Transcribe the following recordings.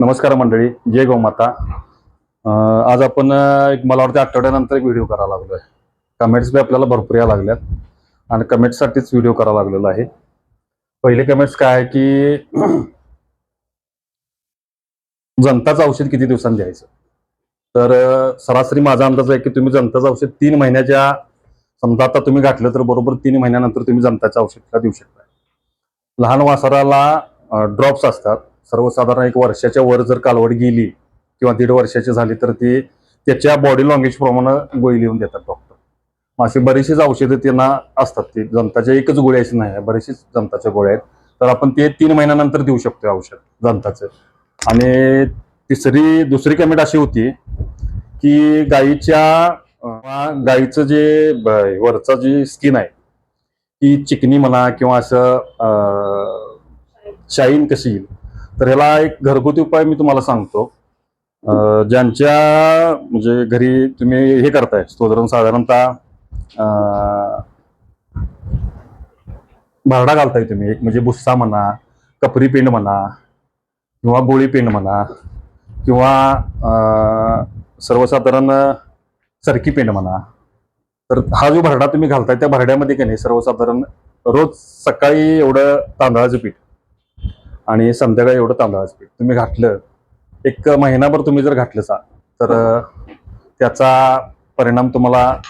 नमस्कार मंडळी जय गोमाता. आज आपण एक मला वाटतं आठवड्यानंतर एक व्हिडिओ करायला आहे कमेंट्स बी आपल्याला भरपूर या लागल्यात. आणि कमेंट्ससाठीच व्हिडिओ करावा लागलेला आहे. पहिले कमेंट्स काय आहे की जनताचं औषध किती दिवसांनी द्यायचं? तर सरासरी माझा अंदाज आहे की तुम्ही जनताचं औषध तीन महिन्याच्या समजा आता तुम्ही घातलं तर बरोबर तीन महिन्यानंतर तुम्ही जनताच्या औषधला देऊ शकता. लहान वासराला ड्रॉप्स असतात. सर्वसाधारण एक वर्षाच्या वर जर कालवड गेली किंवा दीड वर्षाची झाली तर ती त्याच्या बॉडी लँग्वेज प्रमाणे गोळी लिहून देतात डॉक्टर मग अशी बरीचशीच औषधं त्यांना असतात. ती जनताच्या एकच गोळी अशी नाही आहे बरीचशीच जनताच्या गोळ्या आहेत. तर आपण ते तीन महिन्यानंतर देऊ शकतो औषध जनताचं. आणि तिसरी दुसरी कमेंट अशी होती की गाईच्या गाईचं जे वरचा वरचं जी स्किन आहे ती चिकनी म्हणा किंवा असं शाईन कशी येईल तर ह्याला एक घरगुती उपाय मी तुम्हाला सांगतो. ज्यांच्या म्हणजे घरी तुम्ही हे करताय साधारण साधारणतः भरडा घालताय तुम्ही. एक म्हणजे भुस्सा म्हणा कपरी पेंड म्हणा किंवा गोळी पेंड म्हणा किंवा सर्वसाधारण सरकी पेंड म्हणा. तर हा जो भरडा तुम्ही घालताय त्या भरड्यामध्ये की नाही सर्वसाधारण रोज सकाळी एवढं तांदळाचं पीठ आणि संध्याकाळी एवढं तांदळाचं पीठ. तुम्ही घातलं एक महिनाभर तुम्ही जर घातलं सा तर अं, त्याचा परिणाम तुम्हाला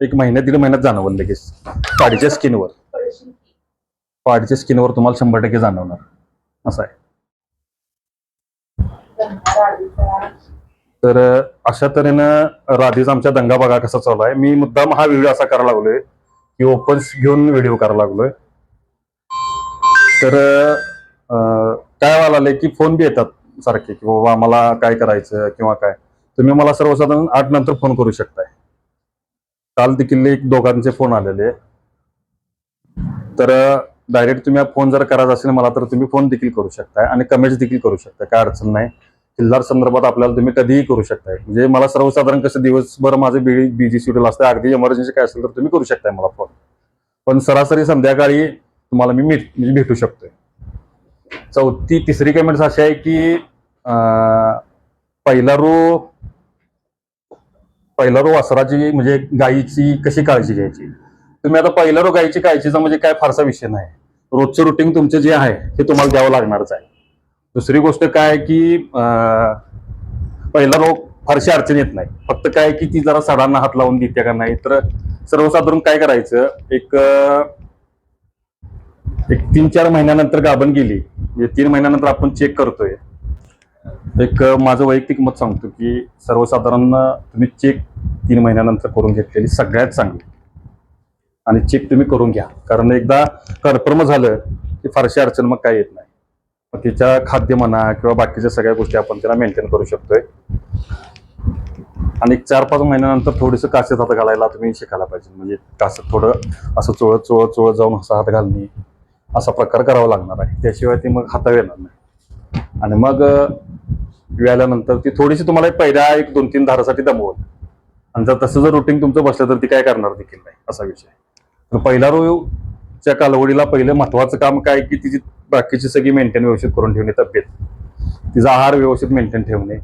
एक महिन्या दीड महिन्यात जाणवल लगेच. पाडीच्या स्किनवर. पाडीच्या स्किनवर तुम्हाला शंभर टक्के जाणवणार. असं आहे. तर अशा तऱ्हेनं राधीच आमच्या दंगा बघा कसा चालू आहे. मी मुद्दाम हा व्हिडिओ असा करायला लागलोय की ओपन्स घेऊन व्हिडिओ करायला लागलोय. तर काय व्हायला लागलंय की फोन बी येतात सारखे की बाबा मला काय करायचं किंवा काय. तुम्ही मला सर्वसाधारण आठ नंतर फोन करू शकताय. काल देखील एक दोघांचे फोन आलेले. तर डायरेक्ट तुम्ही फोन जर करायचा असेल मला तर तुम्ही फोन देखील करू शकताय आणि कमेंट्स देखील करू शकताय. काय अडचण नाही. किल्लार संदर्भात आपल्याला तुम्ही कधीही करू शकताय. म्हणजे मला सर्वसाधारण कसं दिवसभर माझं बी बिजी शेड्यूल असतं अगदी इमर्जन्सी काय असेल तर तुम्ही करू शकताय मला फोन पण सरासरी संध्याकाळी तुम्हाला मी मीट म्हणजे भेटू शकतोय. चौथी तिसरी कमेंट्स अशी आहे की पहिला रो पहिला रो वासराची म्हणजे गायीची कशी काळजी घ्यायची? तुम्ही आता पहिला रो गायीची काळजीचा म्हणजे काय फारसा विषय नाही. रोजचं रुटीन तुमचं जे आहे ते तुम्हाला द्यावं लागणारच आहे. दुसरी गोष्ट काय आहे की पहिला रोग फारशी अडचण येत नाही. फक्त काय की ती जरा सडांना हात लावून देते का नाही? तर सर्वसाधारण काय करायचं? एक एक तीन चार महिन्यानंतर गाभण गेली. म्हणजे तीन महिन्यानंतर आपण चेक करतोय. एक माझं वैयक्तिक मत सांगतो की सर्वसाधारण तुम्ही चेक तीन महिन्यानंतर करून घेतलेली सगळ्यात चांगली. आणि चेक तुम्ही करून घ्या. कारण एकदा कन्फर्म झालं की फारशी अडचण मग काय येत नाही. मग तिच्या खाद्य म्हणा किंवा बाकीच्या सगळ्या गोष्टी आपण त्याला मेंटेन करू शकतोय. आणि चार पाच महिन्यानंतर थोडंसं कासेत हात घालायला तुम्ही शिकायला पाहिजे. म्हणजे कासत थोडं असं चोळत चोळत चोळत जाऊन असं हात घालणे. असा प्रकार करावा लागणार आहे. त्याशिवाय ती मग हाताळ येणार नाही. आणि मग अं, ती थोडीशी तुम्हाला एक पहिल्या एक दोन तीन धारासाठी दमवत आणि जर तसं जर रुटीन तुमचं बसलं तर ती काय करणार देखील नाही असा विषय. तर पहिला रोच्या कालवडीला पहिलं महत्वाचं काम काय की तिची बाकीची सगळी मेंटेन व्यवस्थित करून ठेवणे तब्येत. तिचा आहार व्यवस्थित मेंटेन ठेवणे.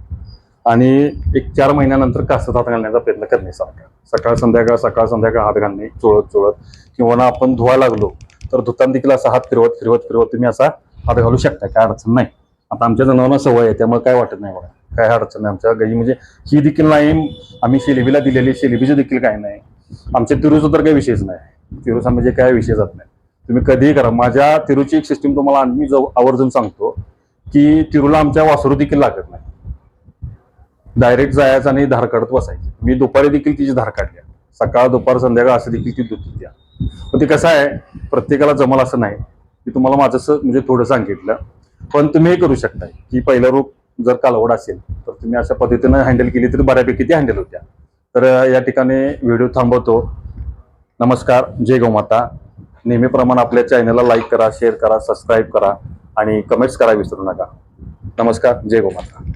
आणि एक चार महिन्यानंतर कासत हात घालण्याचा प्रयत्न करणे सारखा. सकाळ संध्याकाळ सकाळ संध्याकाळ हात घालणे चोळत चोळत किंवा ना आपण धुवायला लागलो तर धुताना देखील असा हात फिरवत फिरवत फिरवत तुम्ही असा हात घालू शकता. काय अडचण नाही. आता आमच्या जनावरांना सवय आहे त्यामुळे काय वाटत नाही बघा. काय अडचण नाही. आमच्या गाई म्हणजे ही देखील नाही आम्ही शेलिबीला दिलेली शेलिबीचं देखील काय नाही. आमच्या तिरूचा तर काही विषयच नाही. तिरूचा म्हणजे काय विषय जात नाही. तुम्ही कधीही करा. माझ्या तिरूची एक सिस्टीम तुम्हाला आम्ही जव- आवर्जून सांगतो की तिरूला आमच्या वासरू देखील लागत नाही. डायरेक्ट जायचं आणि धार काढत बसायची. मी दुपारी देखील तिची धार काढल्या सकाळ दुपार संध्याकाळ असं देखील ती दूध द्या पण ते कसं आहे प्रत्येकाला जमल असं नाही. की तुम्हाला माझं असं म्हणजे थोडं सांगितलं. पण तुम्ही हे करू शकताय की पहिला रोग जर कालवड असेल तर तुम्ही अशा पद्धतीनं हँडल केली तर बऱ्यापैकी ती हँडल होत्या. तर या ठिकाणी व्हिडिओ थांबवतो. नमस्कार जय गोमाता. नेहमीप्रमाणे आपल्या चॅनलला लाईक करा शेअर करा सबस्क्राईब करा आणि कमेंट्स करा विसरू नका. नमस्कार जय गोमाता.